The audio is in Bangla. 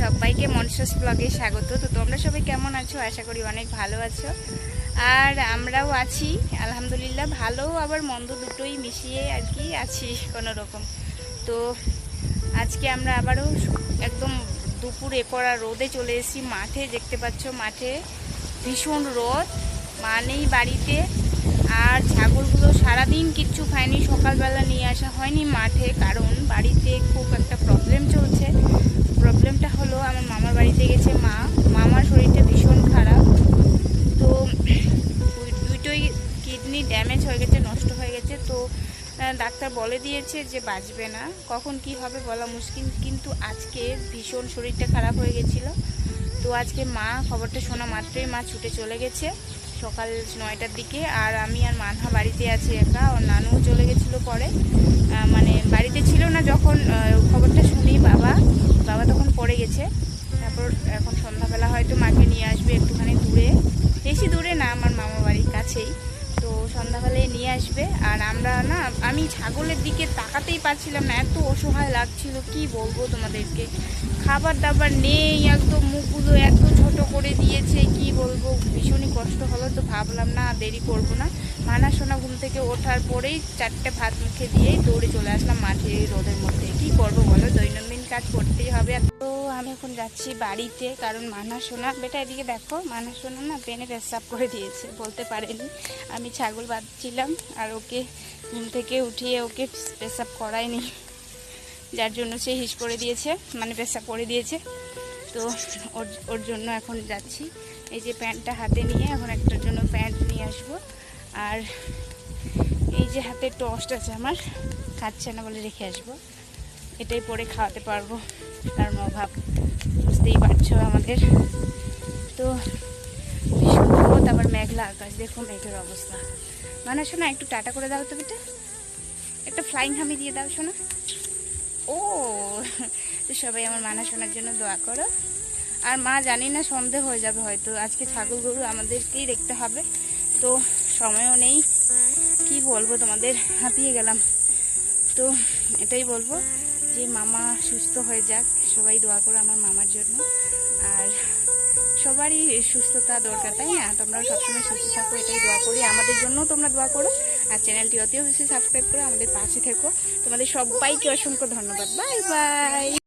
সবাইকে মনসাস ব্লগে স্বাগত। তো তোমরা সবাই কেমন আছো? আশা করি অনেক ভালো আছো। আর আমরাও আছি, আলহামদুলিল্লাহ। ভালো আবার মন্দ দুটোই মিশিয়ে আর কি আছি কোনো রকম তো আজকে আমরা আবারও একদম দুপুরে করা রোদে চলে এসেছি। মাঠে দেখতে পাচ্ছ, মাঠে ভীষণ রোদ, মানেই বাড়িতে। আর ছাগলগুলো সারাদিন কিচ্ছু খায়নি, সকালবেলা নিয়ে আসা হয়নি মাঠে, কারণ বাড়িতে খুব একটা প্রবলেম চলছে। প্রবলেমটা হলো আমার মামার বাড়িতে গেছে মা। মামার শরীরটা ভীষণ খারাপ। তো দুই- দুইটোই কিডনি ড্যামেজ হয়ে গেছে, নষ্ট হয়ে গেছে। তো ডাক্তার বলে দিয়েছে যে বাঁচবে না। কখন কি হবে বলা মুশকিল, কিন্তু আজকে ভীষণ শরীরটা খারাপ হয়ে গেছিল। তো আজকে মা খবরটা শোনা মাত্রই মা ছুটে চলে গেছে সকাল নয়টার দিকে। আর আমি আর মানহা বাড়িতে আছি একা, ওর নানুও চলে গেছিল পরে। মানে বাড়িতে ছিল না যখন খবরটা গেছে তারপর এখন সন্ধ্যাবেলা হয়তো মাকে নিয়ে আসবে একটুখানি দূরে। বেশি দূরে না, আমার মামা বাড়ির কাছেই। তো সন্ধ্যাবেলায় নিয়ে আসবে। আর আমরা না, আমি ছাগলের দিকে তাকাতেই পারছিলাম না, এত অসহায় লাগছিল। কি বলব তোমাদেরকে? খাবার দাবার নেই, একদম মুখগুলো এত ছোট করে দিয়েছে, কি বলব? ভীষণই কষ্ট হলো তো, ভাবলাম না দেরি করব না। মানা সোনা ঘুম থেকে ওঠার পরেই চারটে ভাত মুখে দিয়েই দৌড়ে চলে আসলাম মাঠে রোদের মধ্যে। কি করব বলো? দৈনন্দিন কাজ করতেই হবে। তো আমি এখন যাচ্ছি বাড়িতে, কারণ মানা সোনা, বেটা এদিকে দেখো, মানা সোনা না পেনে পেশাব করে দিয়েছে, বলতে পারেনি। আমি ছাগল বাঁধছিলাম আর ওকে ঘুম থেকে উঠিয়ে ওকে পেশাব করায়নি। যার জন্য সে হিস করে দিয়েছে মানে পেশাব করে দিয়েছে। তো ওর ওর জন্য এখন যাচ্ছি। এই যে প্যান্টটা হাতে নিয়ে, এখন একটার জন্য প্যান্ট নিয়ে আসব। আর এই যে হাতে টস্ট আছে আমার, খাচ্ছে না বলে রেখে আসব। এটাই পরে খাওয়াতে পারব। কারণ অভাব বুঝতেই পারছ আমাদের। তো ভীষণ আবার মেঘলা আকাশ, দেখো মেঘের অবস্থা। মানে শোনা, একটু টাটা করে দাও তো বেটা। একটা ফ্লাইং হামি দিয়ে দাও, শোনা। ও, তো সবাই আমার মানা শোনার জন্য দোয়া করো। আর মা জানি না, সন্দেহ হয়ে যাবে হয়তো। আজকে ছাগল গরু আমাদেরকেই দেখতে হবে। তো সময়ও নেই। কি বলব তোমাদের? হাঁপিয়ে গেলাম। তো এটাই বলব। যে মামা সুস্থ হয়ে যাক, সবাই দোয়া করো আমার মামার জন্য। আর সবারই সুস্থতা দরকার, তাই না? তোমরা সবসময় সুস্থ থাকো, এটাই দোয়া করি। আমাদের জন্য তোমরা দোয়া করো। আর চ্যানেলটি অতি অবশ্যই সাবস্ক্রাইব করো আমাদের পাশে থেকো। তোমাদের সবাইকে অসংখ্য ধন্যবাদ। Bye bye.